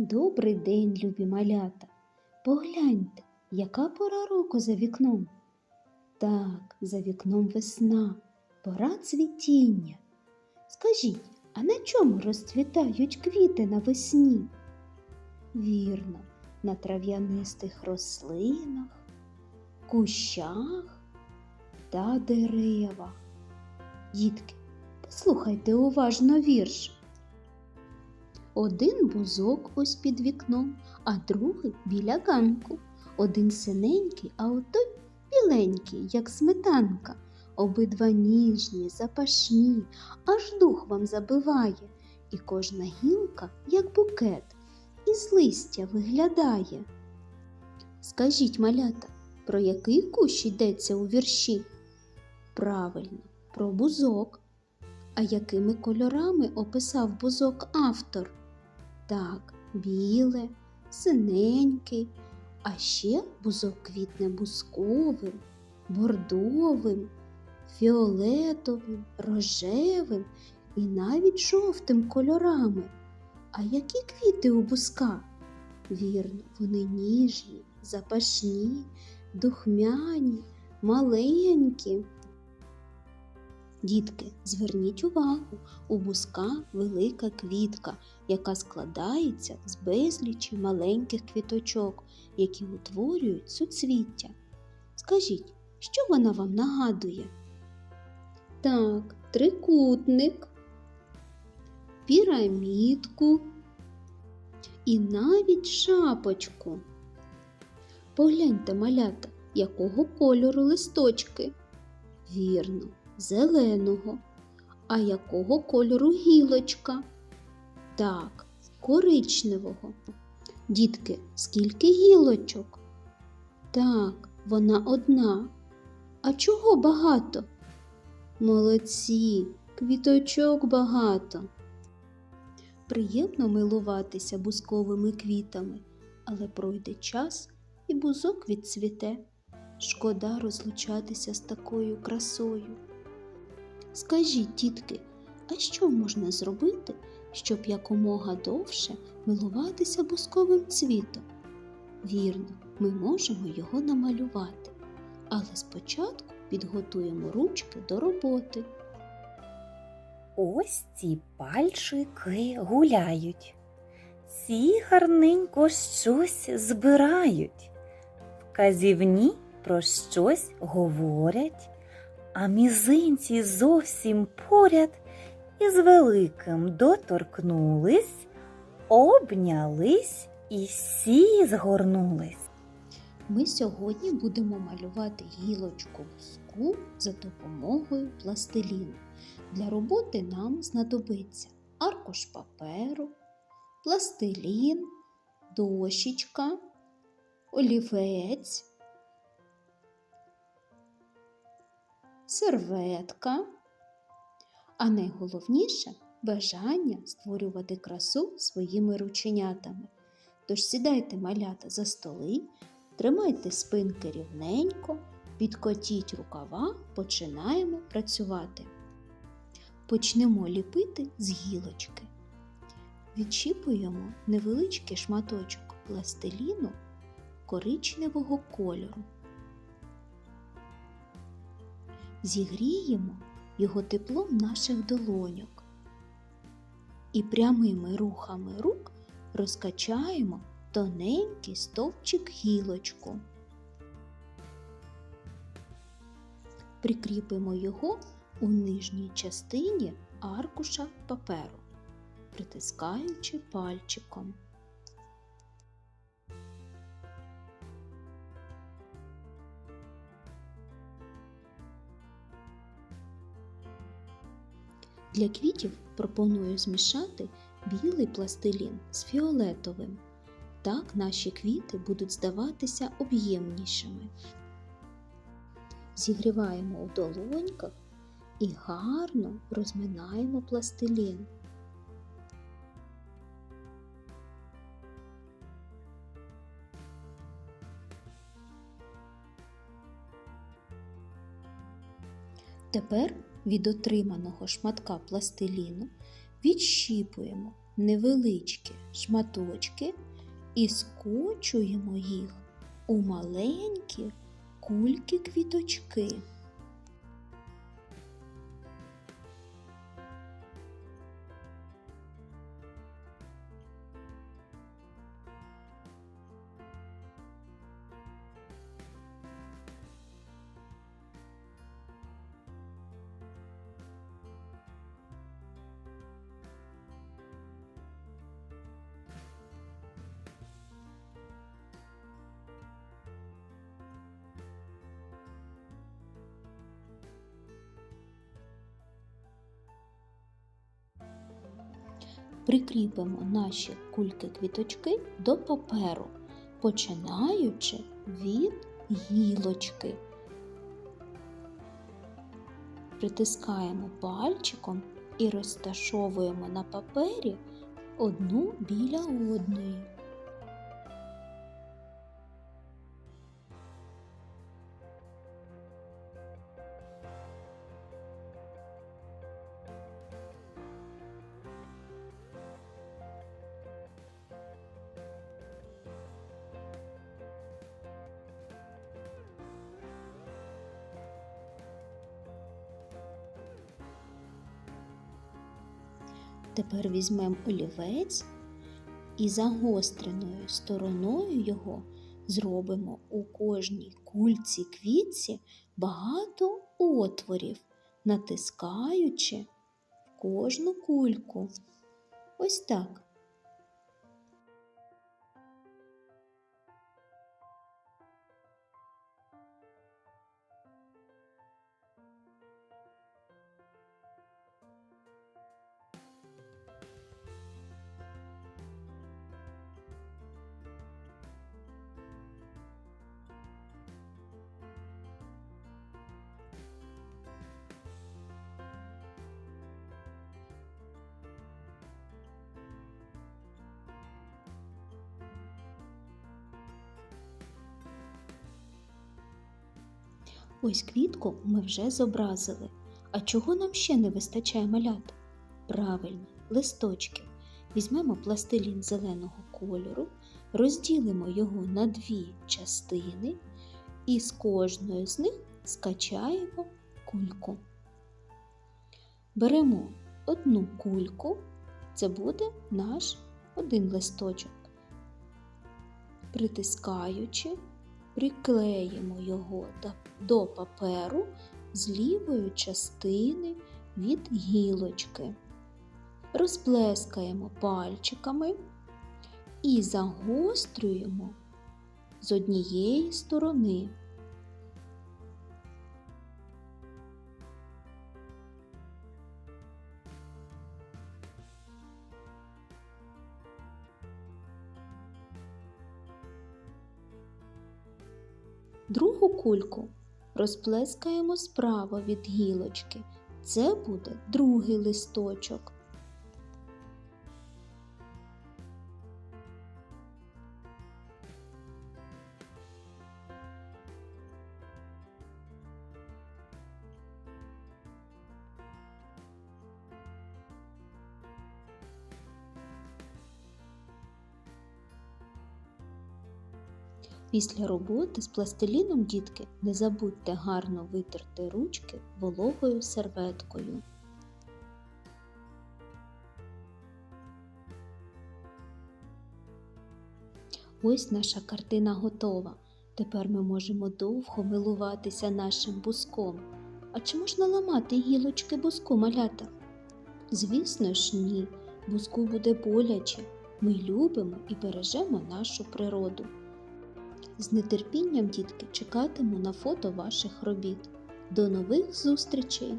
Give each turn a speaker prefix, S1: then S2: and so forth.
S1: Добрий день, любі малята. Погляньте, яка пора року за вікном. Так, за вікном весна, пора цвітіння. Скажіть, а на чому розцвітають квіти навесні? Вірно, на трав'янистих рослинах, кущах та деревах. Дітки, послухайте уважно вірш. Один бузок ось під вікном, а другий біля ганку. Один синенький, а отой біленький, як сметанка. Обидва ніжні, запашні, аж дух вам забиває, і кожна гілка, як букет, із листя виглядає. Скажіть, малята, про який кущ йдеться у вірші? Правильно, про бузок. А якими кольорами описав бузок автор? Так, біле, синенький, а ще бузок квітне бузковим, бордовим, фіолетовим, рожевим і навіть жовтим кольорами. А які квіти у бузка? Вірно, вони ніжні, запашні, духмяні, маленькі. Дітки, зверніть увагу, у бузка велика квітка, яка складається з безлічі маленьких квіточок, які утворюють суцвіття. Скажіть, що вона вам нагадує? Так, трикутник, пірамідку і навіть шапочку. Погляньте, малята, якого кольору листочки. Вірно, зеленого. А якого кольору гілочка? Так, коричневого. Дітки, скільки гілочок? Так, вона одна. А чого багато? Молодці, квіточок багато. Приємно милуватися бузковими квітами, але пройде час і бузок відцвіте. Шкода розлучатися з такою красою. Скажіть, тітки, а що можна зробити, щоб якомога довше милуватися бусковим цвітом? Вірно, ми можемо його намалювати, але спочатку підготуємо ручки до роботи.
S2: Ось ці пальчики гуляють. Ці гарненько щось збирають. Вказівні про щось говорять, а мізинці зовсім поряд із великим доторкнулись, обнялись і всі згорнулись.
S1: Ми сьогодні будемо малювати гілочку буску за допомогою пластиліну. Для роботи нам знадобиться аркуш паперу, пластилін, дощечка, олівець, серветка, а найголовніше бажання створювати красу своїми рученятами. Тож сідайте малята за столи, тримайте спинки рівненько, підкотіть рукава, починаємо працювати. Почнемо ліпити з гілочки. Відчіпуємо невеличкий шматочок пластиліну коричневого кольору. Зігріємо його теплом наших долоньок і прямими рухами рук розкачаємо тоненький стовпчик гілочку. Прикріпимо його у нижній частині аркуша паперу, притискаючи пальчиком. Для квітів пропоную змішати білий пластилін з фіолетовим. Так наші квіти будуть здаватися об'ємнішими. Зігріваємо у долоньках і гарно розминаємо пластилін. Тепер від отриманого шматка пластиліну відщіпуємо невеличкі шматочки і скочуємо їх у маленькі кульки-квіточки. Прикріпимо наші кульки-квіточки до паперу, починаючи від гілочки. Притискаємо пальчиком і розташовуємо на папері одну біля одної. Тепер візьмемо олівець і загостреною стороною його зробимо у кожній кульці квітці багато отворів, натискаючи в кожну кульку. Ось так. Ось квітку ми вже зобразили. А чого нам ще не вистачає малят? Правильно, листочків. Візьмемо пластилін зеленого кольору, розділимо його на дві частини і з кожної з них скачаємо кульку. Беремо одну кульку, це буде наш один листочок. Притискаючи, приклеїмо його до паперу з лівої частини від гілочки. Розплескаємо пальчиками і загострюємо з однієї сторони. Другу кульку розплескаємо справа від гілочки. Це буде другий листочок. Після роботи з пластиліном, дітки, не забудьте гарно витерти ручки вологою серветкою. Ось наша картина готова. Тепер ми можемо довго милуватися нашим буском. А чи можна ламати гілочки буску малята? Звісно ж, ні. Буску буде боляче. Ми любимо і бережемо нашу природу. З нетерпінням, дітки, чекатиму на фото ваших робіт. До нових зустрічей!